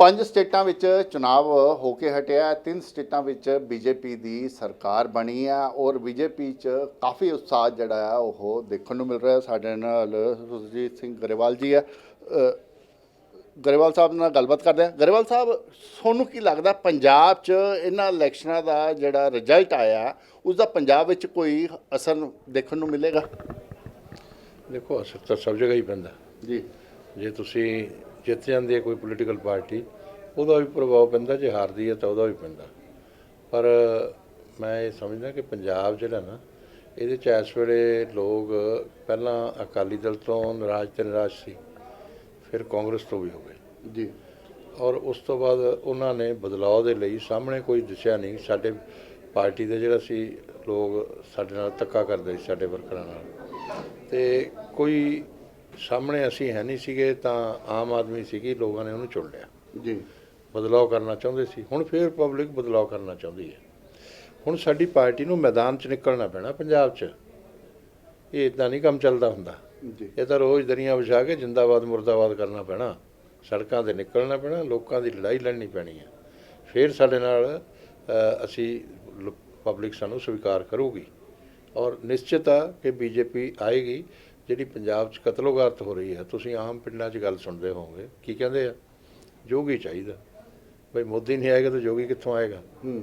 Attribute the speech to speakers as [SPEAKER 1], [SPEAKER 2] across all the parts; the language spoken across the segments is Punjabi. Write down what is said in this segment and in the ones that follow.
[SPEAKER 1] ਪੰਜ ਸਟੇਟਾਂ ਵਿੱਚ ਚੁਣਾਵ ਹੋ ਕੇ ਹਟਿਆ। ਤਿੰਨ ਸਟੇਟਾਂ ਵਿੱਚ ਬੀਜੇਪੀ ਦੀ ਸਰਕਾਰ ਬਣੀ ਹੈ ਔਰ ਬੀਜੇਪੀ 'ਚ ਕਾਫੀ ਉਤਸ਼ਾਹ ਜਿਹੜਾ ਹੈ ਉਹ ਦੇਖਣ ਨੂੰ ਮਿਲ ਰਿਹਾ। ਸਾਡੇ ਨਾਲ ਸੁਰਜੀਤ ਸਿੰਘ ਗਰੇਵਾਲ ਜੀ ਅ, ਗਰੇਵਾਲ ਸਾਹਿਬ ਨਾਲ ਗੱਲਬਾਤ ਕਰਦੇ ਹਾਂ ਗਰੇਵਾਲ ਸਾਹਿਬ ਤੁਹਾਨੂੰ ਕੀ ਲੱਗਦਾ ਪੰਜਾਬ 'ਚ ਇਹਨਾਂ ਇਲੈਕਸ਼ਨਾਂ ਦਾ ਜਿਹੜਾ ਰਿਜ਼ਲਟ ਆਇਆ ਉਸ ਦਾ ਪੰਜਾਬ ਵਿੱਚ ਕੋਈ ਅਸਰ ਦੇਖਣ ਨੂੰ ਮਿਲੇਗਾ
[SPEAKER 2] ਦੇਖੋ ਅਸਰ ਤਾਂ ਸਭ ਜਗ੍ਹਾ ਹੀ ਪੈਂਦਾ
[SPEAKER 1] ਜੀ
[SPEAKER 2] ਜੇ ਤੁਸੀਂ ਜਿੱਤ ਜਾਂਦੀ ਹੈ ਕੋਈ ਪੋਲੀਟੀਕਲ ਪਾਰਟੀ ਉਹਦਾ ਵੀ ਪ੍ਰਭਾਵ ਪੈਂਦਾ ਜੇ ਹਾਰਦੀ ਹੈ ਤਾਂ ਉਹਦਾ ਵੀ ਪੈਂਦਾ। ਪਰ ਮੈਂ ਇਹ ਸਮਝਦਾ ਕਿ ਪੰਜਾਬ ਜਿਹੜਾ ਨਾ ਇਹਦੇ ਚ ਇਸ ਵੇਲੇ ਲੋਕ ਪਹਿਲਾਂ ਅਕਾਲੀ ਦਲ ਤੋਂ ਨਾਰਾਜ਼ ਤੇ ਨਿਰਾਸ਼ ਸੀ ਫਿਰ ਕਾਂਗਰਸ ਤੋਂ ਵੀ ਹੋ ਗਏ।
[SPEAKER 1] ਜੀ।
[SPEAKER 2] ਔਰ ਉਸ ਤੋਂ ਬਾਅਦ ਉਹਨਾਂ ਨੇ ਬਦਲਾਅ ਦੇ ਲਈ ਸਾਹਮਣੇ ਕੋਈ ਦਿਸਿਆ ਨਹੀਂ ਸਾਡੇ ਪਾਰਟੀ ਦੇ ਜਿਹੜਾ ਸੀ ਲੋਕ ਸਾਡੇ ਨਾਲ ਧੱਕਾ ਕਰਦੇ ਸੀ ਸਾਡੇ ਵਰਕਰਾਂ ਨਾਲ। ਤੇ ਕੋਈ ਸਾਹਮਣੇ ਅਸੀਂ ਹੈ ਨਹੀਂ ਸੀਗੇ ਤਾਂ ਆਮ ਆਦਮੀ ਸੀਗੀ ਲੋਕਾਂ ਨੇ ਉਹਨੂੰ ਚੁਣ ਲਿਆ।
[SPEAKER 1] ਜੀ।
[SPEAKER 2] ਬਦਲਾਅ ਕਰਨਾ ਚਾਹੁੰਦੇ ਸੀ। ਹੁਣ ਫੇਰ ਪਬਲਿਕ ਬਦਲਾਅ ਕਰਨਾ ਚਾਹੁੰਦੀ ਹੈ। ਹੁਣ ਸਾਡੀ ਪਾਰਟੀ ਨੂੰ ਮੈਦਾਨ 'ਚ ਨਿਕਲਣਾ ਪੈਣਾ ਪੰਜਾਬ 'ਚ। ਇਹ ਇਦਾਂ ਨਹੀਂ ਕੰਮ ਚੱਲਦਾ ਹੁੰਦਾ।
[SPEAKER 1] ਜੀ।
[SPEAKER 2] ਇਹ ਤਾਂ ਰੋਜ਼ ਦਰੀਆਂ ਵਿਛਾ ਕੇ ਜਿੰਦਾਬਾਦ ਮੁਰਦਾਬਾਦ ਕਰਨਾ ਪੈਣਾ। ਸੜਕਾਂ ਤੇ ਨਿਕਲਣਾ ਪੈਣਾ ਲੋਕਾਂ ਦੀ ਲੜਾਈ ਲੜਨੀ ਪੈਣੀ ਹੈ। ਫਿਰ ਸਾਡੇ ਨਾਲ ਅਸੀਂ ਪਬਲਿਕ ਸਾਨੂੰ ਸਵੀਕਾਰ ਕਰੂਗੀ। ਔਰ ਨਿਸ਼ਚਿਤ ਆ ਕਿ ਬੀਜੇਪੀ ਆਏਗੀ। ਜਿਹੜੀ ਪੰਜਾਬ 'ਚ ਕਤਲੋਗਾਰਤ ਹੋ ਰਹੀ ਹੈ ਤੁਸੀਂ ਆਮ ਪਿੰਡਾਂ 'ਚ ਗੱਲ ਸੁਣਦੇ ਹੋਵੋਗੇ ਕੀ ਕਹਿੰਦੇ ਆ? ਜੋਗੀ ਚਾਹੀਦਾ। ਬਈ ਮੋਦੀ ਨਹੀਂ ਆਏਗਾ ਤਾਂ ਜੋਗੀ ਕਿੱਥੋਂ ਆਏਗਾ?
[SPEAKER 1] ਹੂੰ।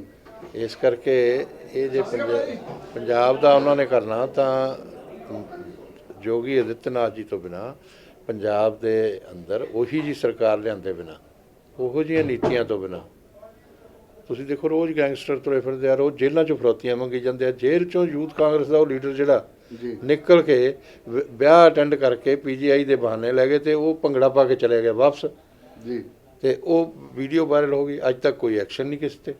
[SPEAKER 2] ਇਸ ਕਰਕੇ ਇਹ ਜੇ ਪੰਜਾ- ਪੰਜਾਬ ਦਾ ਉਹਨਾਂ ਨੇ ਕਰਨਾ ਤਾਂ ਜੋਗੀ ਆਦਿੱਤਨਾਥ ਜੀ ਤੋਂ ਬਿਨਾ ਪੰਜਾਬ ਦੇ ਅੰਦਰ ਉਹੀ ਜੀ ਸਰਕਾਰ ਲਿਆਂਦੇ ਬਿਨਾ ਉਹੋ ਜਿਹੀਆਂ ਨੀਤੀਆਂ ਤੋਂ ਬਿਨਾ। ਤੁਸੀਂ ਦੇਖੋ ਰੋਜ਼ ਗੈਂਗਸਟਰ ਤੁਰੇ ਫਿਰਦੇ ਆ ਰੋਜ਼ ਜੇਲ੍ਹਾਂ 'ਚੋਂ ਫਰੋਤੀਆਂ ਮੰਗੀ ਜਾਂਦੇ ਆ ਜੇਲ੍ਹ 'ਚੋਂ ਯੂਥ ਕਾਂਗਰਸ ਦਾ ਉਹ ਲੀਡਰ ਜਿਹੜਾ ਨਿਕਲ ਕੇ ਵਿਆਹ ਅਟੈਂਡ ਕਰਕੇ ਪੀਜੀਆਈ ਦੇ ਬਹਾਨੇ ਲੈ ਗਏ ਤੇ ਉਹ ਭੰਗੜਾ ਪਾ ਕੇ ਚਲੇ ਗਏ ਵਾਪਸ।
[SPEAKER 1] ਜੀ।
[SPEAKER 2] ਤੇ ਉਹ ਵੀਡੀਓ ਵਾਇਰਲ ਹੋ ਗਈ। ਅੱਜ ਤੱਕ ਕੋਈ ਐਕਸ਼ਨ ਨਹੀਂ ਕਿਸੇ ਤੇ।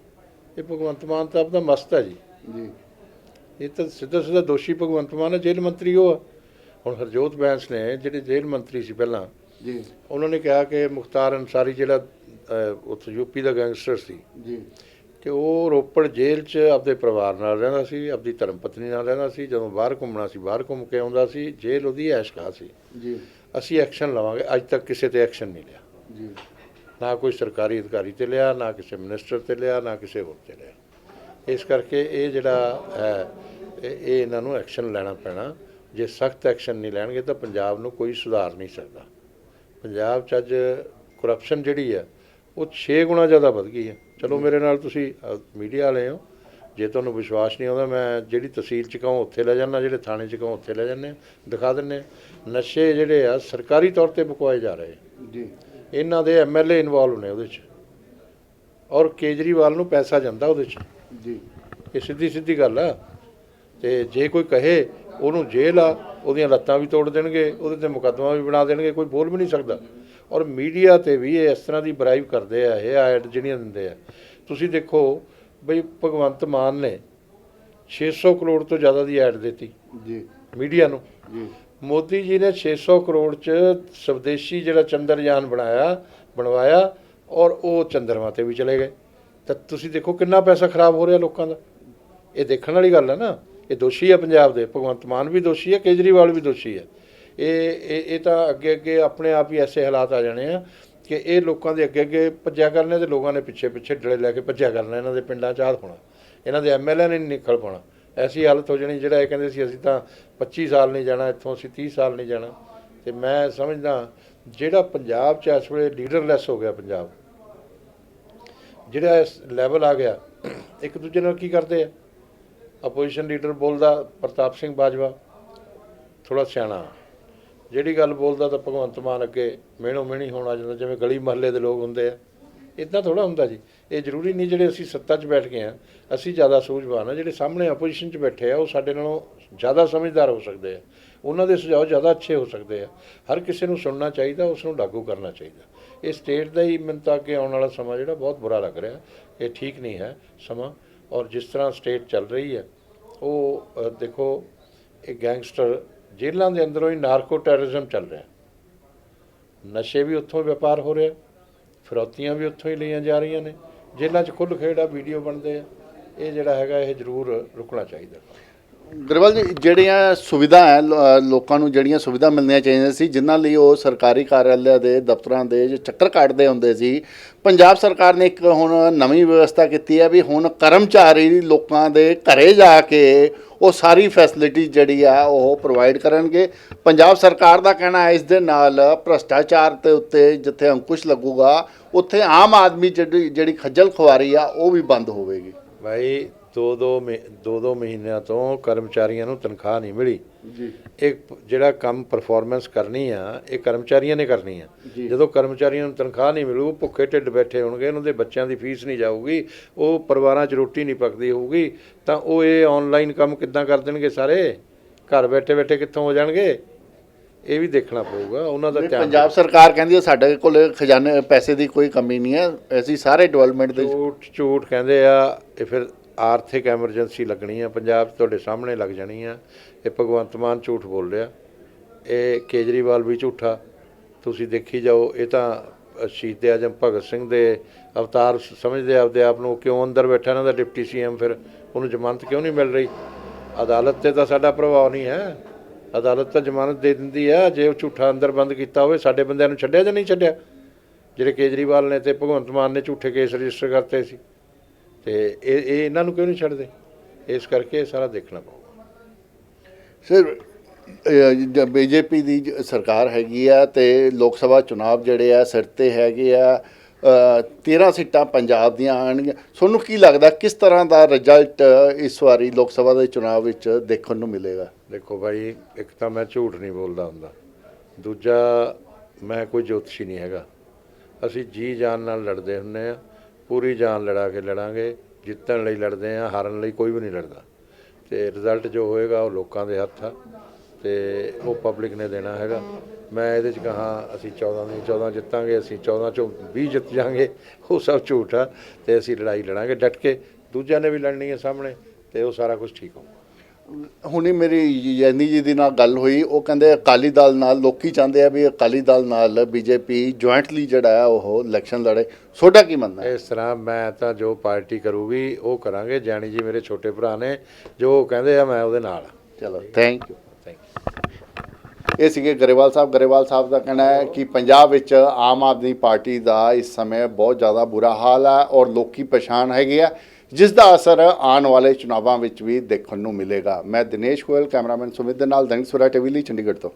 [SPEAKER 2] ਇਹ ਭਗਵੰਤ ਮਾਨ ਤਾਂ ਆਪਣਾ ਮਸਤ ਹੈ ਜੀ।
[SPEAKER 1] ਜੀ।
[SPEAKER 2] ਇਹ ਤਾਂ ਸਿੱਧਾ ਸਿੱਧਾ ਦੋਸ਼ੀ ਭਗਵੰਤ ਮਾਨ ਹੈ ਜੇਲ੍ਹ ਮੰਤਰੀ ਉਹ ਆ। ਹੁਣ ਹਰਜੋਤ ਬੈਂਸ ਨੇ ਜਿਹੜੇ ਜੇਲ੍ਹ ਮੰਤਰੀ ਸੀ ਪਹਿਲਾਂ
[SPEAKER 1] ਜੀ।
[SPEAKER 2] ਉਹਨਾਂ ਨੇ ਕਿਹਾ ਕਿ ਮੁਖਤਾਰ ਅਨਸਾਰੀ ਜਿਹੜਾ ਉੱਥੇ ਯੂਪੀ ਦਾ ਗੈਂਗਸਟਰ ਸੀ
[SPEAKER 1] ਜੀ।
[SPEAKER 2] ਕਿ ਉਹ ਰੋਪੜ ਜੇਲ੍ਹ 'ਚ ਆਪਦੇ ਪਰਿਵਾਰ ਨਾਲ ਰਹਿੰਦਾ ਸੀ ਆਪਦੀ ਧਰਮ ਪਤਨੀ ਨਾਲ ਰਹਿੰਦਾ ਸੀ ਜਦੋਂ ਬਾਹਰ ਘੁੰਮਣਾ ਸੀ ਬਾਹਰ ਘੁੰਮ ਕੇ ਆਉਂਦਾ ਸੀ ਜੇਲ੍ਹ ਉਹਦੀ ਐਸ਼ਕਾ ਸੀ।
[SPEAKER 1] ਜੀ।
[SPEAKER 2] ਅਸੀਂ ਐਕਸ਼ਨ ਲਵਾਂਗੇ ਅੱਜ ਤੱਕ ਕਿਸੇ ਤੇ ਐਕਸ਼ਨ ਨਹੀਂ ਲਿਆ।
[SPEAKER 1] ਜੀ।
[SPEAKER 2] ਨਾ ਕੋਈ ਸਰਕਾਰੀ ਅਧਿਕਾਰੀ ਤੇ ਲਿਆ ਨਾ ਕਿਸੇ ਮਿਨਿਸਟਰ ਤੇ ਲਿਆ ਨਾ ਕਿਸੇ ਹੋਰ ਤੇ ਲਿਆ। ਇਸ ਕਰਕੇ ਇਹ ਜਿਹੜਾ ਹੈ ਇਹ ਇਹ ਇਹਨਾਂ ਨੂੰ ਐਕਸ਼ਨ ਲੈਣਾ ਪੈਣਾ। ਜੇ ਸਖਤ ਐਕਸ਼ਨ ਨਹੀਂ ਲੈਣਗੇ ਤਾਂ ਪੰਜਾਬ ਨੂੰ ਕੋਈ ਸੁਧਾਰ ਨਹੀਂ ਸਕਦਾ। ਪੰਜਾਬ 'ਚ ਅੱਜ ਕਰਪਸ਼ਨ ਜਿਹੜੀ ਹੈ ਉਹ 6 ਗੁਣਾ ਜ਼ਿਆਦਾ ਵੱਧ ਗਈ ਹੈ। ਚਲੋ ਮੇਰੇ ਨਾਲ ਤੁਸੀਂ ਮੀਡੀਆ ਵਾਲੇ ਹੋ। ਜੇ ਤੁਹਾਨੂੰ ਵਿਸ਼ਵਾਸ ਨਹੀਂ ਆਉਂਦਾ ਮੈਂ ਜਿਹੜੀ ਤਹਿਸੀਲ 'ਚ ਕਹਾਂ ਉੱਥੇ ਲੈ ਜਾਣਾ ਜਿਹੜੇ ਥਾਣੇ 'ਚ ਕਹਾਂ ਉੱਥੇ ਲੈ ਜਾਂਦੇ ਦਿਖਾ ਹਾਂ। ਨਸ਼ੇ ਜਿਹੜੇ ਆ ਸਰਕਾਰੀ ਤੌਰ ਤੇ ਬਕਵਾਏ ਜਾ ਰਹੇ।
[SPEAKER 1] ਜੀ।
[SPEAKER 2] ਇਹਨਾਂ ਦੇ ਐਮਐਲਏ ਇਨਵੋਲਵ ਨੇ ਉਹਦੇ 'ਚ। ਔਰ ਕੇਜਰੀਵਾਲ ਨੂੰ ਪੈਸਾ ਜਾਂਦਾ ਉਹਦੇ 'ਚ।
[SPEAKER 1] ਜੀ।
[SPEAKER 2] ਇਹ ਸਿੱਧੀ ਸਿੱਧੀ ਗੱਲ ਆ। ਤੇ ਜੇ ਕੋਈ ਕਹੇ ਉਹਨੂੰ ਜੇਲ੍ਹ ਆ ਉਹਦੀਆਂ ਲੱਤਾਂ ਵੀ ਤੋੜ ਦੇਣਗੇ ਉਹਦੇ ਤੇ ਮੁਕੱਦਮਾ ਵੀ ਬਣਾ ਦੇਣਗੇ ਕੋਈ ਬੋਲ ਵੀ ਨਹੀਂ ਸਕਦਾ। ਔਰ ਮੀਡੀਆ ਤੇ ਵੀ ਇਹ ਇਸ ਤਰ੍ਹਾਂ ਦੀ ਬਰਾਈਵ ਕਰਦੇ ਆ ਇਹ ਐਡ ਜਿਹੜੀਆਂ ਦਿੰਦੇ ਆ। ਤੁਸੀਂ ਦੇਖੋ ਬਈ ਭਗਵੰਤ ਮਾਨ ਨੇ 600 ਕਰੋੜ ਤੋਂ ਜ਼ਿਆਦਾ ਦੀ ਐਡ ਦਿੱਤੀ
[SPEAKER 1] ਜੀ।
[SPEAKER 2] ਮੀਡੀਆ ਨੂੰ।
[SPEAKER 1] ਜੀ।
[SPEAKER 2] ਮੋਦੀ ਜੀ ਨੇ 600 ਕਰੋੜ ਚ ਸਵਦੇਸ਼ੀ ਜਿਹੜਾ ਚੰਦਰਯਾਨ ਬਣਾਇਆ ਬਣਵਾਇਆ ਔਰ ਉਹ ਚੰਦਰਮਾ ਤੇ ਵੀ ਚਲੇ ਗਏ। ਤਾਂ ਤੁਸੀਂ ਦੇਖੋ ਕਿੰਨਾ ਪੈਸਾ ਖਰਾਬ ਹੋ ਰਿਹਾ ਲੋਕਾਂ ਦਾ। ਇਹ ਦੇਖਣ ਵਾਲੀ ਗੱਲ ਹੈ ਨਾ। ਇਹ ਦੋਸ਼ੀ ਹੈ ਪੰਜਾਬ ਦੇ। ਭਗਵੰਤ ਮਾਨ ਵੀ ਦੋਸ਼ੀ ਹੈ ਕੇਜਰੀਵਾਲ ਵੀ ਦੋਸ਼ੀ ਹੈ। ਇਹ ਇਹ ਇਹ ਤਾਂ ਅੱਗੇ ਅੱਗੇ ਆਪਣੇ ਆਪ ਹੀ ਐਸੇ ਹਾਲਾਤ ਆ ਜਾਣੇ ਆ ਕਿ ਇਹ ਲੋਕਾਂ ਦੇ ਅੱਗੇ ਅੱਗੇ ਭੱਜਿਆ ਕਰਨੇ ਤੇ ਲੋਕਾਂ ਨੇ ਪਿੱਛੇ ਪਿੱਛੇ ਡਲੇ ਲੈ ਕੇ ਭੱਜਿਆ ਕਰਨਾ ਇਹਨਾਂ ਦੇ ਪਿੰਡਾਂ ਚ ਆਹ ਹੋਣਾ। ਇਹਨਾਂ ਦੇ ਐਮਐਲਏ ਨੇ ਨਹੀਂ ਨਿਕਲ ਪਾਉਣਾ। ਐਸੀ ਹਾਲਤ ਹੋ ਜਾਣੀ ਜਿਹੜਾ ਇਹ ਕਹਿੰਦੇ ਸੀ ਅਸੀਂ ਤਾਂ 25 ਸਾਲ ਨਹੀਂ ਜਾਣਾ, ਇੱਥੋਂ ਅਸੀਂ 30 ਸਾਲ ਨਹੀਂ ਜਾਣਾ। ਤੇ ਮੈਂ ਸਮਝਦਾ ਜਿਹੜਾ ਪੰਜਾਬ 'ਚ ਇਸ ਵੇਲੇ ਲੀਡਰਲੈਸ ਹੋ ਗਿਆ ਪੰਜਾਬ, ਜਿਹੜਾ ਇਸ ਲੈਵਲ ਆ ਗਿਆ, ਇੱਕ ਦੂਜੇ ਨਾਲ ਕੀ ਕਰਦੇ ਆ? ਆਪੋਜੀਸ਼ਨ ਲੀਡਰ ਬੋਲਦਾ, ਪ੍ਰਤਾਪ ਸਿੰਘ ਬਾਜਵਾ ਥੋੜਾ ਸਿਆਣਾ। ਜਿਹੜੀ ਗੱਲ ਬੋਲਦਾ ਤਾਂ ਭਗਵੰਤ ਮਾਨ ਅੱਗੇ ਮਿਹਣੋ ਮਿਹਣੀ ਹੋਣ ਆ ਜਾਂਦਾ ਜਿਵੇਂ ਗਲੀ ਮਹੱਲੇ ਦੇ ਲੋਕ ਹੁੰਦੇ ਆ। ਇਦਾਂ ਥੋੜਾ ਹੁੰਦਾ ਜੀ। ਇਹ ਜ਼ਰੂਰੀ ਨਹੀਂ ਜਿਹੜੇ ਅਸੀਂ ਸੱਤਾ 'ਚ ਬੈਠ ਗਏ ਆ ਅਸੀਂ ਜ਼ਿਆਦਾ ਸੂਝਵਾਨ ਆ ਜਿਹੜੇ ਸਾਹਮਣੇ ਆਪੋਜੀਸ਼ਨ 'ਚ ਬੈਠੇ ਆ, ਉਹ ਸਾਡੇ ਨਾਲੋਂ ਜ਼ਿਆਦਾ ਸਮਝਦਾਰ ਹੋ ਸਕਦੇ ਆ। ਉਹਨਾਂ ਦੇ ਸੁਝਾਅ ਜ਼ਿਆਦਾ ਅੱਛੇ ਹੋ ਸਕਦੇ ਆ। ਹਰ ਕਿਸੇ ਨੂੰ ਸੁਣਨਾ ਚਾਹੀਦਾ, ਉਸ ਨੂੰ ਲਾਗੂ ਕਰਨਾ ਚਾਹੀਦਾ। ਇਹ ਸਟੇਟ ਦਾ ਹੀ ਮੈਨੂੰ ਤਾਂ ਅੱਗੇ ਆਉਣ ਵਾਲਾ ਸਮਾਂ ਜਿਹੜਾ ਬਹੁਤ ਬੁਰਾ ਲੱਗ ਰਿਹਾ। ਇਹ ਠੀਕ ਨਹੀਂ ਹੈ ਸਮਾਂ। ਔਰ ਜਿਸ ਤਰ੍ਹਾਂ ਸਟੇਟ ਚੱਲ ਰਹੀ ਹੈ, ਉਹ ਦੇਖੋ, ਇਹ ਗੈਂਗਸਟਰ ਜੇਲ੍ਹਾਂ ਦੇ ਅੰਦਰੋਂ ਹੀ ਨਾਰਕੋ ਟੈਰਰਿਜ਼ਮ ਚੱਲ ਰਿਹਾ ਨਸ਼ੇ ਵੀ ਉੱਥੋਂ ਵਪਾਰ ਹੋ ਰਿਹਾ ਫਰੋਤੀਆਂ ਵੀ ਉੱਥੋਂ ਹੀ ਲਈਆਂ ਜਾ ਰਹੀਆਂ ਨੇ। ਜੇਲ੍ਹਾਂ 'ਚ ਖੁੱਲ੍ਹ ਖੇੜਾ, ਵੀਡੀਓ ਬਣਦੇ ਆ। ਇਹ ਜਿਹੜਾ ਹੈਗਾ, ਇਹ ਜ਼ਰੂਰ ਰੁਕਣਾ ਚਾਹੀਦਾ।
[SPEAKER 1] ਗਰੇਵਾਲ ਜੀ, ਜਿਹੜੀਆਂ ਸੁਵਿਧਾ ਹੈ ਲੋਕਾਂ ਨੂੰ ਜਿਹੜੀਆਂ ਸੁਵਿਧਾ ਮਿਲਣੀਆਂ ਚਾਹੀਦੀਆਂ ਸੀ, ਜਿਨ੍ਹਾਂ ਲਈ ਉਹ ਸਰਕਾਰੀ ਕਾਰਿਆਲਿਆਂ ਦੇ ਦਫ਼ਤਰਾਂ ਦੇ ਜੋ ਚੱਕਰ ਕੱਢਦੇ ਹੁੰਦੇ ਸੀ, ਪੰਜਾਬ ਸਰਕਾਰ ਨੇ ਇੱਕ ਹੁਣ ਨਵੀਂ ਵਿਵਸਥਾ ਕੀਤੀ ਹੈ ਵੀ ਹੁਣ ਕਰਮਚਾਰੀ ਲੋਕਾਂ ਦੇ ਘਰੇ ਜਾ ਕੇ ਉਹ ਸਾਰੀ ਫੈਸਿਲਿਟੀ ਜਿਹੜੀ ਆ, ਉਹ ਪ੍ਰੋਵਾਈਡ ਕਰਨਗੇ। ਪੰਜਾਬ ਸਰਕਾਰ ਦਾ ਕਹਿਣਾ ਹੈ, ਇਸ ਦੇ ਨਾਲ ਭ੍ਰਸ਼ਟਾਚਾਰ ਦੇ ਉੱਤੇ ਜਿੱਥੇ ਅੰਕੁਸ਼ ਲੱਗੂਗਾ, ਉੱਥੇ ਆਮ ਆਦਮੀ ਜਿਹੜੀ ਜਿਹੜੀ ਖੱਜਲ ਖੁਆਰੀ ਆ, ਉਹ ਵੀ ਬੰਦ ਹੋਵੇਗੀ।
[SPEAKER 2] ਭਾਈ ਦੋ ਦੋ ਦੋ ਦੋ ਮਹੀਨਿਆਂ ਤੋਂ ਕਰਮਚਾਰੀਆਂ ਨੂੰ ਤਨਖਾਹ ਨਹੀਂ ਮਿਲੀ।
[SPEAKER 1] ਜੀ।
[SPEAKER 2] ਇੱਕ ਜਿਹੜਾ ਕੰਮ ਪਰਫਾਰਮੈਂਸ ਕਰਨੀ ਆ ਇਹ ਕਰਮਚਾਰੀਆਂ ਨੇ ਕਰਨੀ ਆ। ਜਦੋਂ ਕਰਮਚਾਰੀਆਂ ਨੂੰ ਤਨਖਾਹ ਨਹੀਂ ਮਿਲੂ ਭੁੱਖੇ ਢਿੱਡ ਬੈਠੇ ਹੋਣਗੇ ਉਹਨਾਂ ਦੇ ਬੱਚਿਆਂ ਦੀ ਫੀਸ ਨਹੀਂ ਜਾਊਗੀ ਉਹ ਪਰਿਵਾਰਾਂ 'ਚ ਰੋਟੀ ਨਹੀਂ ਪੱਕਦੀ ਹੋਊਗੀ ਤਾਂ ਉਹ ਇਹ ਆਨਲਾਈਨ ਕੰਮ ਕਿੱਦਾਂ ਕਰ ਦੇਣਗੇ ਸਾਰੇ? ਘਰ ਬੈਠੇ ਬੈਠੇ ਕਿੱਥੋਂ ਹੋ ਜਾਣਗੇ? ਇਹ ਵੀ ਦੇਖਣਾ ਪਊਗਾ ਉਹਨਾਂ ਦਾ ਧਿਆਨ
[SPEAKER 1] ਪੰਜਾਬ ਸਰਕਾਰ ਕਹਿੰਦੀ ਹੈ ਸਾਡੇ ਕੋਲ ਖਜ਼ਾਨੇ ਪੈਸੇ ਦੀ ਕੋਈ ਕਮੀ ਨਹੀਂ ਹੈ ਅਸੀਂ ਸਾਰੇ ਡਿਵੈਲਪਮੈਂਟ ਦੇ
[SPEAKER 2] ਝੂਠ ਝੂਠ ਕਹਿੰਦੇ ਆ ਇਹ ਫਿਰ ਆਰਥਿਕ ਐਮਰਜੈਂਸੀ ਲੱਗਣੀ ਆ ਪੰਜਾਬ ਤੁਹਾਡੇ ਸਾਹਮਣੇ ਲੱਗ ਜਾਣੀ ਆ। ਇਹ ਭਗਵੰਤ ਮਾਨ ਝੂਠ ਬੋਲ ਰਿਹਾ। ਇਹ ਕੇਜਰੀਵਾਲ ਵੀ ਝੂਠਾ। ਤੁਸੀਂ ਦੇਖੀ ਜਾਓ ਇਹ ਤਾਂ ਸ਼ਹੀਦ ਆਜਮ ਭਗਤ ਸਿੰਘ ਦੇ ਅਵਤਾਰ ਸਮਝਦੇ ਆਪਦੇ ਆਪ ਨੂੰ ਕਿਉਂ ਅੰਦਰ ਬੈਠਾ ਇਹਨਾਂ ਦਾ ਡਿਪਟੀ ਸੀਐਮ ਫਿਰ ਉਹਨੂੰ ਜ਼ਮਾਨਤ ਕਿਉਂ ਨਹੀਂ ਮਿਲ ਰਹੀ? ਅਦਾਲਤ ਤੇ ਤਾਂ ਸਾਡਾ ਪ੍ਰਭਾਵ ਨਹੀਂ ਹੈ। ਅਦਾਲਤ ਤਾਂ ਜ਼ਮਾਨਤ ਦੇ ਦਿੰਦੀ ਆ, ਜੇ ਉਹ ਝੂਠਾ ਅੰਦਰ ਬੰਦ ਕੀਤਾ ਹੋਵੇ, ਸਾਡੇ ਬੰਦਿਆਂ ਨੂੰ ਛੱਡਿਆ ਜਾਂ ਨਹੀਂ ਛੱਡਿਆ? ਜਿਹੜੇ ਕੇਜਰੀਵਾਲ ਨੇ ਤੇ ਭਗਵੰਤ ਮਾਨ ਨੇ ਝੂਠੇ ਕੇਸ ਰਜਿਸਟਰ ਕਰਤੇ ਸੀ। ਤੇ ਇਹ ਇਹ ਇਹਨਾਂ ਨੂੰ ਕਿਉਂ ਨਹੀਂ ਛੱਡਦੇ? ਇਸ ਕਰਕੇ ਇਹ ਸਾਰਾ ਦੇਖਣਾ ਪਊਗਾ।
[SPEAKER 1] ਸਰ ਬੀਜੇਪੀ ਦੀ ਜ- ਸਰਕਾਰ ਹੈਗੀ ਆ ਤੇ ਲੋਕ ਸਭਾ ਚੁਣਾਵ ਜਿਹੜੇ ਆ, ਸਿਰ ਤੇ ਹੈਗੇ ਆ। 13 ਸੀਟਾਂ ਪੰਜਾਬ ਦੀਆਂ ਆਣਗੀਆਂ। ਤੁਹਾਨੂੰ ਕੀ ਲੱਗਦਾ ਕਿਸ ਤਰ੍ਹਾਂ ਦਾ ਰਿਜ਼ਲਟ ਇਸ ਵਾਰੀ ਲੋਕ ਸਭਾ ਦੇ ਚੁਣਾਵ ਵਿੱਚ ਦੇਖਣ ਨੂੰ ਮਿਲੇਗਾ?
[SPEAKER 2] ਦੇਖੋ ਭਾਈ, ਇੱਕ ਤਾਂ ਮੈਂ ਝੂਠ ਨਹੀਂ ਬੋਲਦਾ ਹੁੰਦਾ। ਦੂਜਾ, ਮੈਂ ਕੋਈ ਜੋਤਸ਼ੀ ਨਹੀਂ ਹੈਗਾ। ਅਸੀਂ ਜੀ ਜਾਨ ਨਾਲ ਲੜਦੇ ਹੁੰਨੇ ਆ ਪੂਰੀ ਜਾਨ ਲੜਾ ਕੇ ਲੜਾਂਗੇ। ਜਿੱਤਣ ਲਈ ਲੜਦੇ ਆ ਹਾਰਨ ਲਈ ਕੋਈ ਵੀ ਨਹੀਂ ਲੜਦਾ। ਤੇ ਰਿਜ਼ਲਟ ਜੋ ਹੋਏਗਾ ਉਹ ਲੋਕਾਂ ਦੇ ਹੱਥ ਆ। ਤੇ ਉਹ ਪਬਲਿਕ ਨੇ ਦੇਣਾ ਹੈਗਾ। ਮੈਂ ਇਹਦੇ ਚ ਕਹਾ ਅਸੀਂ 14 ਨਹੀਂ 14 ਜਿੱਤਾਂਗੇ ਅਸੀਂ 14 ਚੋਂ 20 ਜਿੱਤ ਜਾਾਂਗੇ ਉਹ ਸਭ ਝੂਠ ਆ ਤੇ ਅਸੀਂ ਲੜਾਈ ਲੜਾਂਗੇ ਡਟ ਕੇ। ਦੂਜਿਆਂ ਨੇ ਵੀ ਲੜਨੀ ਹੈ ਸਾਹਮਣੇ ਤੇ ਉਹ ਸਾਰਾ ਕੁਝ ਠੀਕ ਹੋਊਗਾ।
[SPEAKER 1] ਹੁਣੀ ਮੇਰੀ ਯੈਨੀ ਜੀ ਦੀ ਨਾਲ ਗੱਲ ਹੋਈ ਉਹ ਕਹਿੰਦੇ ਅਕਾਲੀ ਦਲ ਨਾਲ ਲੋਕੀ ਚਾਹੁੰਦੇ ਆ ਵੀ ਅਕਾਲੀ ਦਲ ਨਾਲ ਬੀਜੇਪੀ ਜੁਆਇੰਟਲੀ ਜਿਹੜਾ ਹੈ ਉਹ ਇਲੈਕਸ਼ਨ ਲੜੇ। ਤੁਹਾਡਾ ਕੀ ਮੰਨਣਾ? ਹੈ
[SPEAKER 2] ਇਸ ਤਰ੍ਹਾਂ ਮੈਂ ਤਾਂ ਜੋ ਪਾਰਟੀ ਕਰੂਗੀ ਉਹ ਕਰਾਂਗੇ। ਜਾਨੀ ਜੀ ਮੇਰੇ ਛੋਟੇ ਭਰਾ ਨੇ ਜੋ ਕਹਿੰਦੇ ਆ ਮੈਂ ਉਹਦੇ ਨਾਲ ਆ।
[SPEAKER 1] ਚਲੋ ਥੈਂਕ ਯੂ ਇਹ ਸੀਗੇ ਗਰੇਵਾਲ ਸਾਹਿਬ। ਗਰੇਵਾਲ ਸਾਹਿਬ ਦਾ ਕਹਿਣਾ ਹੈ ਕਿ ਪੰਜਾਬ ਵਿੱਚ ਆਮ ਆਦਮੀ ਪਾਰਟੀ ਦਾ ਇਸ ਸਮੇਂ ਬਹੁਤ ਜ਼ਿਆਦਾ ਬੁਰਾ ਹਾਲ ਹੈ ਔਰ ਲੋਕੀ ਪਛਾਣ ਹੈਗੇ ਆ, ਜਿਸ ਦਾ ਅਸਰ ਆਉਣ ਵਾਲੇ ਚੁਣਾਵਾਂ ਵਿੱਚ ਵੀ ਦੇਖਣ ਨੂੰ ਮਿਲੇਗਾ। ਮੈਂ ਦਿਨੇਸ਼ ਗੋਇਲ, ਕੈਮਰਾਮੈਨ ਸੁਮਿਤ ਦੇ ਨਾਲ, ਦੈਨਿਕ ਸਵੇਰਾ ਟੀਵੀ ਲਈ ਚੰਡੀਗੜ੍ਹ ਤੋਂ।